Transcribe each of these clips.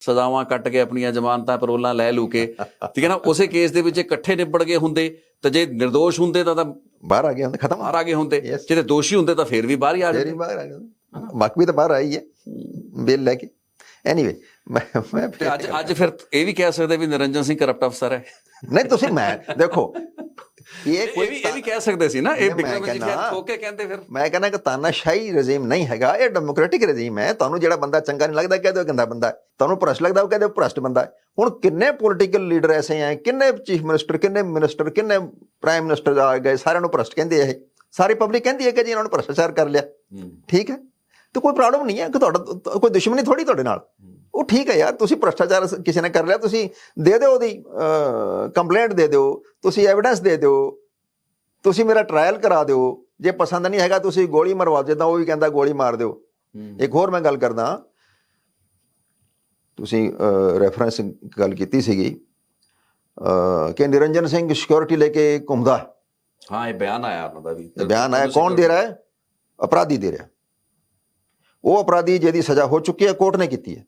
ਸਜ਼ਾਵਾਂ ਕੱਟ ਕੇ ਆਪਣੀਆਂ ਜ਼ਮਾਨਤਾਂ ਪਰੋਲਾਂ ਲੈ ਲੂ ਕੇ। ਠੀਕ ਹੈ ਨਾ? ਉਸੇ ਕੇਸ ਦੇ ਵਿੱਚ ਇਕੱਠੇ ਨਿਬੜ ਗਏ ਹੁੰਦੇ ਤਾਂ ਜੇ નિર્ਦੋਸ਼ ਹੁੰਦੇ ਤਾਂ ਤਾਂ ਬਾਹਰ ਆ ਗਿਆ ਹੁੰਦਾ ਖਤਮ। ਬਾਹਰ ਆ ਗਏ ਹੁੰਦੇ। Yes. ਜੇ ਤੇ ਦੋਸ਼ੀ ਹੁੰਦੇ ਤਾਂ ਫੇਰ ਵੀ ਬਾਹਰ ਹੀ ਆ ਫੇਰ ਜਾਂਦੇ। ਬਾਹਰ ਆ ਗਿਆ ਮੱਕ ਵੀ ਤਾਂ ਬਾਹਰ ਆਈ ਹੈ। ਬਿੱਲ ਲੈ ਕੇ। ਐਨੀਵੇ ਮੈਂ ਅੱਜ ਅੱਜ ਫਿਰ ਇਹ ਵੀ ਕਹਿ ਸਕਦੇ ਵੀ ਨਿਰੰਜਨ ਸਿੰਘ ਕਰਪਟ ਅਫਸਰ ਹੈ। ਨਹੀਂ ਤੁਸੀਂ ਮੈਂ ਦੇਖੋ ਇਹ ਇਹ ਕੋਈ ਵੀ ਇਹ ਵੀ ਕਹਿ ਸਕਦੇ ਸੀ ਨਾ ਇਹ ਬਿਕਰਮ ਜੀ ਕਹਿੰਦਾ- ਠੋਕ ਕੇ ਕਹਿੰਦੇ ਫਿਰ ਮੈਂ ਕਹਿੰਦਾ ਕਿ ਤਾਨਾਸ਼ਾਹੀ ਰਜੀਮ ਨਹੀਂ ਹੈਗਾ ਇਹ ਡੈਮੋਕ੍ਰੈਟਿਕ ਰਜੀਮ ਹੈ ਤੁਹਾਨੂੰ ਜਿਹੜਾ ਬੰਦਾ ਚੰਗਾ ਨਹੀਂ ਲੱਗਦਾ ਕਹਦੇ ਗੰਦਾ ਬੰਦਾ ਤੁਹਾਨੂੰ ਭ੍ਰਸ਼ਟ ਲੱਗਦਾ ਉਹ ਕਹਦੇ ਭ੍ਰਸ਼ਟ ਬੰਦਾ ਹੁਣ ਕਿੰਨੇ ਪੋਲੀਟੀਕਲ ਲੀਡਰ ਐਸੇ ਹੈ ਕਿੰਨੇ ਚੀਫ ਮਿਨਿਸਟਰ ਕਿੰਨੇ ਮਿਨਿਸਟਰ ਕਿੰਨੇ ਪ੍ਰਾਈਮ ਮਿਨਿਸਟਰ ਆ ਗਏ ਸਾਰਿਆਂ ਨੂੰ ਭ੍ਰਸ਼ਟ ਕਹਿੰਦੇ ਆ ਇਹ ਸਾਰੀ ਪਬਲਿਕ ਕਹਿੰਦੀ ਹੈ ਕਿ ਜੀ ਇਹਨਾਂ ਨੂੰ ਭ੍ਰਸ਼ਟਾਚਾਰ ਕਰ ਲਿਆ ਠੀਕ ਹੈ ਤੇ ਕੋਈ ਪ੍ਰੋਬਲਮ ਨਹੀਂ ਹੈ ਕਿ ਤੁਹਾਡਾ ਕੋਈ ਦੁਸ਼ਮਣੀ ਥੋੜੀ ਤੁਹਾਡੇ ਨਾਲ ਉਹ ਠੀਕ ਹੈ ਯਾਰ ਤੁਸੀਂ ਭ੍ਰਸ਼ਟਾਚਾਰ ਕਿਸੇ ਨੇ ਕਰ ਲਿਆ ਤੁਸੀਂ ਦੇ ਦਿਓ ਉਹਦੀ ਕੰਪਲੇਂਟ ਦੇ ਦਿਓ ਤੁਸੀਂ ਐਵੀਡੈਂਸ ਦੇ ਦਿਓ ਤੁਸੀਂ ਮੇਰਾ ਟ੍ਰਾਇਲ ਕਰਾ ਦਿਓ ਜੇ ਪਸੰਦ ਨਹੀਂ ਹੈਗਾ ਤੁਸੀਂ ਗੋਲੀ ਮਰਵਾ ਜਿੱਦਾਂ ਉਹ ਵੀ ਕਹਿੰਦਾ ਗੋਲੀ ਮਾਰ ਦਿਓ। ਇੱਕ ਹੋਰ ਮੈਂ ਗੱਲ ਕਰਦਾ ਤੁਸੀਂ ਰੈਫਰੈਂਸ ਗੱਲ ਕੀਤੀ ਸੀਗੀ ਕਿ ਨਿਰੰਜਨ ਸਿੰਘ ਸਿਕਿਉਰਿਟੀ ਲੈ ਕੇ ਘੁੰਮਦਾ। ਹੈ। ਇਹ ਬਿਆਨ ਆਇਆ ਉਹਨਾਂ ਦਾ ਵੀ। ਤੇ ਬਿਆਨ ਆਇਆ ਕੌਣ ਦੇ ਰਿਹਾ ਹੈ? ਅਪਰਾਧੀ ਦੇ ਰਿਹਾ। ਉਹ ਅਪਰਾਧੀ ਜਿਹਦੀ ਸਜ਼ਾ ਹੋ ਚੁੱਕੀ ਹੈ ਕੋਰਟ ਨੇ ਕੀਤੀ ਹੈ।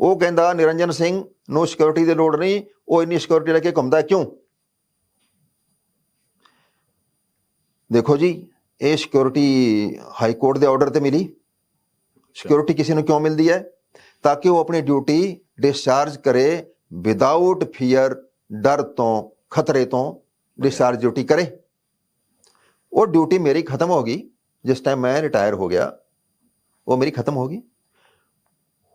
ਉਹ ਕਹਿੰਦਾ ਨਿਰੰਜਨ ਸਿੰਘ ਨੂੰ ਸਿਕਿਉਰਿਟੀ ਦੀ ਲੋੜ ਨਹੀਂ ਉਹ ਇੰਨੀ ਸਿਕਿਉਰਿਟੀ ਲੈ ਕੇ ਘੁੰਮਦਾ ਕਿਉਂ? ਦੇਖੋ ਜੀ ਇਹ ਸਿਕਿਉਰਿਟੀ ਹਾਈ ਕੋਰਟ ਦੇ ਆਰਡਰ ਤੇ ਮਿਲੀ। ਸਿਕਿਉਰਿਟੀ ਕਿਸੇ ਨੂੰ ਕਿਉਂ ਮਿਲਦੀ ਹੈ? ਤਾਂ ਕਿ ਉਹ ਆਪਣੀ ਡਿਊਟੀ ਡਿਸਚਾਰਜ ਕਰੇ ਵਿਦਆਊਟ ਫੀਅਰ ਡਰ ਤੋਂ ਖਤਰੇ ਤੋਂ ਡਿਸਚਾਰਜ ਡਿਊਟੀ ਕਰੇ। ਉਹ ਡਿਊਟੀ ਮੇਰੀ ਖਤਮ ਹੋ ਗਈ ਜਿਸ ਟਾਈਮ ਮੈਂ ਰਿਟਾਇਰ ਹੋ ਗਿਆ ਉਹ ਮੇਰੀ ਖਤਮ ਹੋ ਗਈ।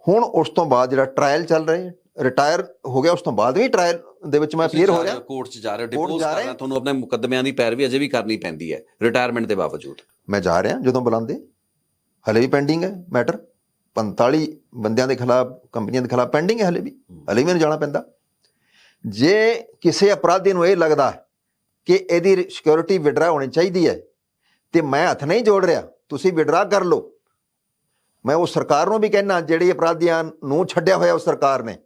ਹੁਣ ਉਸ ਤੋਂ ਬਾਅਦ ਜਿਹੜਾ ਟ੍ਰਾਇਲ ਚੱਲ ਰਿਹਾ ਰਿਟਾਇਰ ਹੋ ਗਿਆ ਉਸ ਤੋਂ ਬਾਅਦ ਵੀ ਟ੍ਰਾਇਲ ਦੇ ਵਿੱਚ ਮੈਂ ਕਲੀਅਰ ਹੋ ਰਿਹਾ ਕੋਰਟ 'ਚ ਜਾ ਰਹੇ ਡਿਪੋਜ਼ ਜਾ ਕਰ ਰਹੇ ਰਹੇ ਹੋ, ਤੁਹਾਨੂੰ ਆਪਣੇ ਮੁਕੱਦਮਿਆਂ ਦੀ ਪੈਰਵੀ ਅਜੇ ਵੀ ਕਰਨੀ ਪੈਂਦੀ ਹੈ ਰਿਟਾਇਰਮੈਂਟ ਦੇ ਬਾਵਜੂਦ। ਮੈਂ ਜਾ ਰਿਹਾ ਜਦੋਂ ਬੁਲਾਉਂਦੇ। ਹਲੇ ਵੀ ਪੈਂਡਿੰਗ ਹੈ ਮੈਟਰ 45 ਬੰਦਿਆਂ ਦੇ ਖਿਲਾਫ ਕੰਪਨੀਆਂ ਦੇ ਖਿਲਾਫ ਪੈਂਡਿੰਗ ਹੈ ਹਲੇ ਵੀ। ਹਲੇ ਵੀ ਮੈਨੂੰ ਜਾਣਾ ਪੈਂਦਾ। ਜੇ ਕਿਸੇ ਅਪਰਾਧੀ ਨੂੰ ਇਹ ਲੱਗਦਾ ਕਿ ਇਹਦੀ ਸਿਕਿਉਰਿਟੀ ਵਿਡਰਾ ਹੋਣੀ ਚਾਹੀਦੀ ਹੈ ਤੇ ਮੈਂ ਹੱਥ ਨਹੀਂ ਜੋੜ ਰਿਹਾ ਤੁਸੀਂ ਵਿਡਰਾ ਕਰ ਲਓ। ਮੈਂ ਉਹ ਸਰਕਾਰ ਨੂੰ ਵੀ ਕਹਿਣਾ ਜਿਹੜੀ ਅਪਰਾਧੀਆਂ ਨੂੰ ਛੱਡਿਆ ਹੋਇਆ ਉਸ ਸਰਕਾਰ ਨੇ।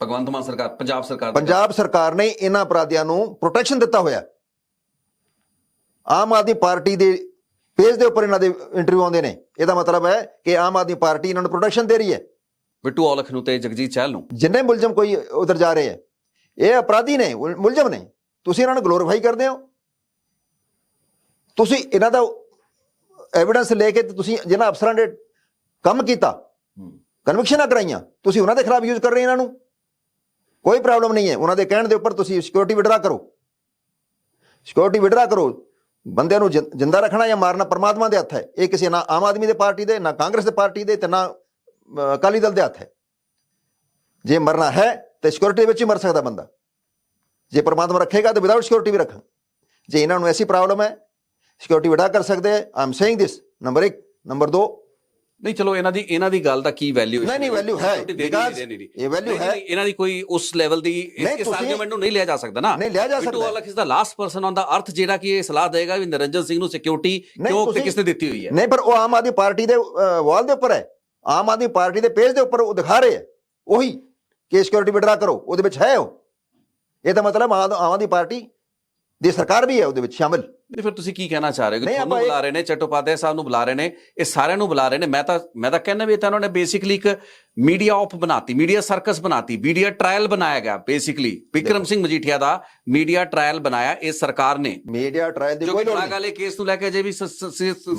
ਭਗਵੰਤ ਮਾਨ ਸਰਕਾਰ ਪੰਜਾਬ ਸਰਕਾਰ ਪੰਜਾਬ ਸਰਕਾਰ ਨੇ ਇਹਨਾਂ ਅਪਰਾਧੀਆਂ ਨੂੰ ਪ੍ਰੋਟੈਕਸ਼ਨ ਦਿੱਤਾ ਹੋਇਆ। ਆਮ ਆਦਮੀ ਪਾਰਟੀ ਦੇ ਪੇਜ ਦੇ ਉੱਪਰ ਇਹਨਾਂ ਦੇ ਇੰਟਰਵਿਊ ਆਉਂਦੇ ਨੇ। ਇਹਦਾ ਮਤਲਬ ਹੈ ਕਿ ਆਮ ਆਦਮੀ ਪਾਰਟੀ ਇਹਨਾਂ ਨੂੰ ਪ੍ਰੋਟੈਕਸ਼ਨ ਦੇ ਰਹੀ ਹੈ। ਬਿੱਟੂ ਔਲਖ ਨੂੰ ਤੇ ਜਗਜੀਤ ਚਹਿਲ ਨੂੰ। ਜਿੰਨੇ ਮੁਲਜ਼ਮ ਕੋਈ ਉਧਰ ਜਾ ਰਹੇ ਹੈ ਇਹ ਅਪਰਾਧੀ ਨੇ ਮੁਲਜ਼ਮ ਨੇ। ਤੁਸੀਂ ਇਹਨਾਂ ਨੂੰ ਗਲੋਰੀਫਾਈ ਕਰਦੇ ਹੋ। ਤੁਸੀਂ ਇਹਨਾਂ ਦਾ ਐਵੀਡੈਂਸ ਲੈ ਕੇ ਤੁਸੀਂ ਜਿਹਨਾਂ ਅਫਸਰਾਂ ਨੇ ਕੰਮ ਕੀਤਾ ਕਨਵਿਕਸ਼ਨਾਂ ਕਰਾਈਆਂ ਤੁਸੀਂ ਉਹਨਾਂ ਦੇ ਖਿਲਾਫ ਯੂਜ਼ ਕਰ ਰਹੇ ਇਹਨਾਂ ਨੂੰ? ਕੋਈ ਪ੍ਰੋਬਲਮ ਨਹੀਂ ਹੈ ਉਹਨਾਂ ਦੇ ਕਹਿਣ ਦੇ ਉੱਪਰ ਤੁਸੀਂ ਸਿਕਿਉਰਿਟੀ ਵਿਡਰਾ ਕਰੋ। ਸਿਕਿਉਰਿਟੀ ਵਿਡਰਾ ਕਰੋ ਬੰਦਿਆਂ ਨੂੰ ਜਿੰਦਾ ਰੱਖਣਾ ਜਾਂ ਮਾਰਨਾ ਪਰਮਾਤਮਾ ਦੇ ਹੱਥ ਹੈ ਇਹ ਕਿਸੇ ਨਾ ਆਮ ਆਦਮੀ ਦੇ ਪਾਰਟੀ ਦੇ ਨਾ ਕਾਂਗਰਸ ਦੇ ਪਾਰਟੀ ਦੇ ਤੇ ਨਾ ਅਕਾਲੀ ਦਲ ਦੇ ਹੱਥ ਹੈ। ਜੇ ਮਰਨਾ ਹੈ ਤੇ ਸਿਕਿਉਰਿਟੀ ਵਿੱਚ ਹੀ ਮਰ ਸਕਦਾ ਬੰਦਾ। ਜੇ ਪਰਮਾਤਮਾ ਰੱਖੇਗਾ ਤਾਂ ਵਿਦਆਊਟ ਸਿਕਿਉਰਿਟੀ ਵੀ ਰੱਖਾਂ। ਜੇ ਇਹਨਾਂ ਨੂੰ ਐਸੀ ਪ੍ਰੋਬਲਮ ਹੈ ਸਿਕਿਉਰਿਟੀ ਵਿਡਾ ਕਰ ਸਕਦੇ I am saying this number 1 number 2 ਨਹੀਂ ਚਲੋ ਇਹਨਾਂ ਦੀ ਇਹਨਾਂ ਦੀ ਗੱਲ ਦਾ ਕੀ ਵੈਲਿਊ ਨਹੀਂ, ਨਹੀਂ, value ਹੈ, ਇਹ value ਹੈ। ਇਹਨਾਂ ਦੀ ਕੋਈ ਉਸ ਲੈਵਲ ਦੀ ਇਸ- ਆਰਗੂਮੈਂਟ ਨੂੰ ਨਹੀਂ ਲਿਆ ਜਾ ਸਕਦਾ ਨਾ। ਨਹੀਂ ਲਿਆ ਜਾ ਬਿੱਟੂ ਸਕਦਾ। ਹੈ। ਔਲਖ ਇਸ ਦਾ last person on the earth ਜਿਹੜਾ ਕਿ ਇਹ ਸਲਾਹ ਦੇਗਾ ਵੀ ਨਿਰੰਜਨ ਸਿੰਘ ਨੂੰ ਸਿਕਿਉਰਿਟੀ ਕਿਉਂ ਤੇ ਤੁਸੀਂ- ਕਿਸ ਨੇ ਦਿੱਤੀ ਹੋਈ ਹੈ? ਨਹੀਂ ਪਰ ਉਹ ਆਮ ਆਦਮੀ ਪਾਰਟੀ ਦੇ ਵਾਲ ਦੇ ਉੱਪਰ ਹੈ। ਆਮ ਆਦਮੀ ਪਾਰਟੀ ਦੇ ਪੇਜ ਦੇ ਉੱਪਰ ਉਹ ਦਿਖਾ ਰਹੇ ਹੈ। ਉਹੀ ਕਿ ਸਿਕਿਉਰਿਟੀ ਵਿਡਰਾ ਕਰੋ ਉਹਦੇ ਵਿੱਚ ਹੈ ਉਹ। ਇਹ ਤਾਂ ਮਤਲਬ ਆਮ ਆਦਮੀ ਪਾਰਟੀ ਦੀ ਸਰਕਾਰ ਵੀ ਹੈ ਉਹਦੇ ਵਿੱਚ ਸ਼ਾਮਿਲ। ਨਹੀਂ ਫਿਰ ਤੁਸੀਂ ਕੀ ਕਹਿਣਾ ਚਾਹ ਰਹੇ ਹੋ ਕਿ ਤੁਹਾਨੂੰ ਆਪਾਂ ਬੁਲਾ ਰਹੇ ਨੇ ਚਟੋਪਾਧਿਆਏ ਸਾਹਿਬ ਨੂੰ ਬੁਲਾ ਰਹੇ ਨੇ ਇਹ ਸਾਰਿਆਂ ਨੂੰ ਬੁਲਾ ਰਹੇ ਨੇ। ਮੈਂ ਤਾਂ ਮੈਂ ਤਾਂ ਕਹਿੰਦਾ ਵੀ ਇਹ ਤਾਂ ਉਹਨਾਂ ਨੇ ਬੇਸਿਕਲੀ ਇੱਕ ਮੀਡੀਆ ਆਫ ਬਣਾਤੀ ਮੀਡੀਆ ਸਰਕਸ ਬਣਾਤੀ ਮੀਡੀਆ ਟ੍ਰਾਇਲ ਬਣਾਇਆ ਗਿਆ ਬੇਸਿਕਲੀ ਵਿਕਰਮ ਸਿੰਘ ਮਜੀਠੀਆ ਦਾ ਮੀਡੀਆ ਟ੍ਰਾਇਲ ਬਣਾਇਆ ਇਹ ਸਰਕਾਰ ਨੇ। ਮੀਡੀਆ ਟ੍ਰਾਇਲ ਦੀ ਕੋਈ ਲੋੜ ਨਹੀਂ। ਵਾਲੇ ਕੇਸ ਨੂੰ ਲੈ ਕੇ ਜੇ ਵੀ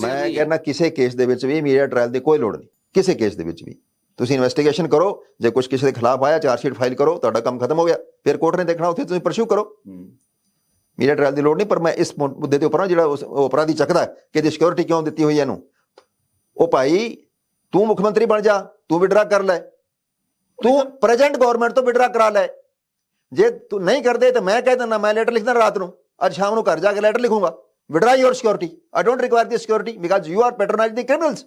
ਮੈਂ। ਕਹਿੰਦਾ ਕਿਸੇ ਕੇਸ ਦੇ ਵਿੱਚ ਵੀ ਮੀਡੀਆ ਟ੍ਰਾਇਲ ਦੀ ਕੋਈ ਲੋੜ ਨਹੀਂ। ਕਿਸੇ ਕੇਸ ਦੇ ਵਿੱਚ ਵੀ। ਤੁਸੀਂ ਇਨਵੈਸਟੀਗੇਸ਼ਨ ਕਰੋ ਜੇ ਕੁਝ ਕਿਸੇ ਦੇ ਖਿਲਾਫ ਆਇਆ ਚਾਰਜ ਸ਼ੀਟ ਫਾਈਲ ਕਰੋ ਤੁਹਾਡਾ ਕੰਮ ਖਤਮ ਹੋ ਗਿਆ। ਫਿਰ ਕੋਰਟ ਨੇ ਦੇਖਣਾ ਉੱਥੇ ਤੁਸੀਂ ਪਰਸ਼ੂ ਕਰੋ। ਮੀਡੀਆ ਟ੍ਰਾਇਲ ਦੀ ਲੋੜ ਨਹੀਂ ਪਰ ਮੈਂ ਇਸ ਮੁੱਦੇ ਦੇ ਉੱਪਰ ਜਿਹੜਾ ਉਸ- ਅਪਰਾਧੀ ਚੱਕਦਾ ਕਿ ਇਹਦੀ ਸਿਕਿਉਰਿਟੀ ਕਿਉਂ ਦਿੱਤੀ ਹੋਈ ਹੈ ਇਹਨੂੰ। ਉਹ ਭਾਈ ਤੂੰ ਮੁੱਖ ਮੰਤਰੀ ਬਣ ਜਾ ਤੂੰ ਵਿਡਰਾ ਕਰ ਲੈ। ਤੂੰ ਪ੍ਰੈਜ਼ੈਂਟ ਗਵਰਨਮੈਂਟ ਤੋਂ ਵਿਡਰਾ ਕਰਾ ਲੈ। ਜੇ ਤੂੰ ਨਹੀਂ ਕਰਦੇ ਤਾਂ ਮੈਂ ਕਹਿ ਦਿੰਦਾ ਮੈਂ ਲੈਟਰ ਲਿਖਦਾ ਰਾਤ ਨੂੰ। ਅੱਜ ਸ਼ਾਮ ਨੂੰ ਘਰ ਜਾ ਕੇ letter ਲਿਖੂੰਗਾ। Withdraw your security I don't require the security because you are patronise the criminals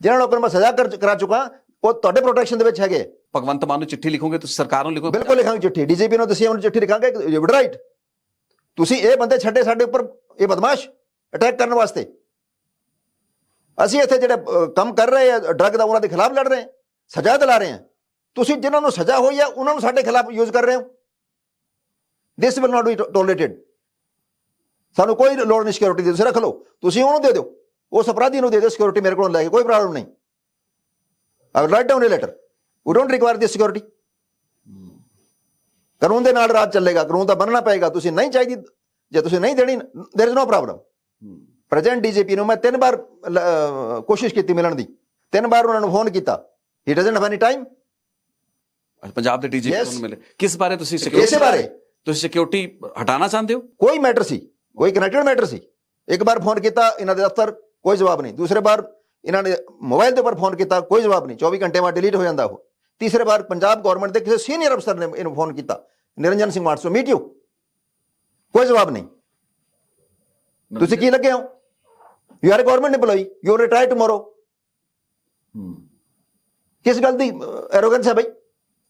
ਜਿਹਨਾਂ ਲੋਕਾਂ ਨੂੰ ਮੈਂ ਸਜ਼ਾ ਕਰ ਚੁੱਕਾ ਉਹ ਤੁਹਾਡੇ ਪ੍ਰੋਟੈਕਸ਼ਨ ਦੇ ਵਿੱਚ ਹੈਗੇ। ਭਗਵੰਤ ਮਾਨ ਨੂੰ ਚਿੱਠੀ ਲਿਖੋਗੇ ਤੁਸੀਂ ਸਰਕਾਰ ਨੂੰ ਲਿਖੋਗੇ ਬਿਲਕੁਲ ਲਿਖਾਂਗੇ ਚਿੱਠੀ। ਡੀਜੀਪੀ ਨੂੰ ਦੱਸਿਆ ਉਹਨੂੰ ਚਿੱਠੀ ਲਿਖਾਂਗੇ ਰਾਈਟ ਤੁਸੀਂ ਇਹ ਬੰਦੇ ਛੱਡੇ ਸਾਡੇ ਉੱਪਰ, ਇਹ ਬਦਮਾਸ਼ ਅਟੈਕ ਕਰਨ ਵਾਸਤੇ। ਅਸੀਂ ਇੱਥੇ ਜਿਹੜੇ ਕੰਮ ਕਰ ਰਹੇ ਆ ਡਰੱਗ ਦਾ ਉਹਨਾਂ ਦੇ ਖਿਲਾਫ ਲੜ ਰਹੇ ਹਾਂ ਸਜ਼ਾ ਦਿਲਾ ਰਹੇ ਹਾਂ ਤੁਸੀਂ ਜਿਨ੍ਹਾਂ ਨੂੰ ਸਜ਼ਾ ਹੋਈ ਆ, ਉਹਨਾਂ ਨੂੰ ਸਾਡੇ ਖਿਲਾਫ ਯੂਜ਼ ਕਰ ਰਹੇ ਹੋ। This will not be tolerated ਸਾਨੂੰ ਕੋਈ ਲੋੜ ਨਹੀਂ ਸਿਕਿਉਰਿਟੀ ਦੀ, ਤੁਸੀਂ ਰੱਖ ਲਓ। ਤੁਸੀਂ ਉਹਨੂੰ ਦੇ ਦਿਓ। ਉਸ ਅਪਰਾਧੀ ਨੂੰ ਦੇ ਦਿਓ ਸਿਕਿਉਰਿਟੀ ਮੇਰੇ ਕੋਲ ਲੈ ਕੇ, ਕੋਈ ਪ੍ਰੋਬਲਮ ਨਹੀਂ। I will write down a letter we don't require this security ਕਾਨੂੰਨ ਦੇ ਨਾਲ ਰਾਜ ਚੱਲੇਗਾ ਕਾਨੂੰਨ ਤਾਂ ਬੰਨਣਾ ਪਏਗਾ ਤੁਸੀਂ ਨਹੀਂ ਚਾਹੀਦੀ ਜੇ ਤੁਸੀਂ ਨਹੀਂ ਦੇਣੀ there is no problem present DGP ਨੂੰ ਮੈਂ ਤਿੰਨ ਵਾਰ ਲ- ਅਹ ਕੋਸ਼ਿਸ਼ ਕੀਤੀ ਮਿਲਣ ਦੀ ਤਿੰਨ ਵਾਰ ਉਹਨਾਂ ਨੂੰ ਫੋਨ ਕੀਤਾ he doesn't have any time Punjab ਦੇ ਡੀਜੀਪੀ Yes. ਨੂੰ ਮਿਲੇ ਕਿਸ ਬਾਰੇ ਤੁਸੀਂ ਇਸੇ ਸਿਕਿਉਰਿਟੀ ਬਾਰੇ ਤੁਸੀਂ ਸਿਕਿਉਰਿਟੀ ਹਟਾਣਾ ਚਾਹੁੰਦੇ ਹੋ ਕੋਈ ਮੈਟਰ ਸੀ ਕੋਈ ਕਨੈਕਟਡ ਮੈਟਰ ਸੀ ਇੱਕ ਵਾਰ ਫੋਨ ਕੀਤਾ ਇਹਨਾਂ ਦੇ ਦਫ਼ਤਰ ਕੋਈ ਜਵਾਬ ਨਹੀਂ ਦੂਸਰੇ ਵਾਰ ਇਹਨਾਂ ਨੇ ਮੋਬਾਈਲ ਦੇ ਉੱਪਰ ਫੋਨ ਕੀਤਾ ਕੋਈ ਜਵਾਬ ਨਹੀਂ 24 ਘੰਟੇ ਬਾਅਦ ਡਿਲੀਟ ਹੋ ਜਾਂਦਾ ਉਹ ਤੀਸਰੇ ਵਾਰ ਪੰਜਾਬ ਗਵਰਨਮੈਂਟ ਦੇ ਕਿਸੇ ਸੀਨੀਅਰ ਅਫਸਰ ਨੇ ਇਹਨੂੰ ਫੋਨ ਕੀਤਾ। ਨਿਰੰਜਨ ਸਿੰਘ ਮਾਟਸੋ ਮੀਟ ਯੂ ਕੋਈ ਜਵਾਬ ਨਹੀਂ। ਤੁਸੀਂ ਕੀ ਲੱਗੇ ਹੋ? You are government EMPLOYEE you retire tomorrow. ਕਿਸ ਗੱਲ ਦੀ ਐਰੋਗੈਂਸ ਹੈ ਬਈ?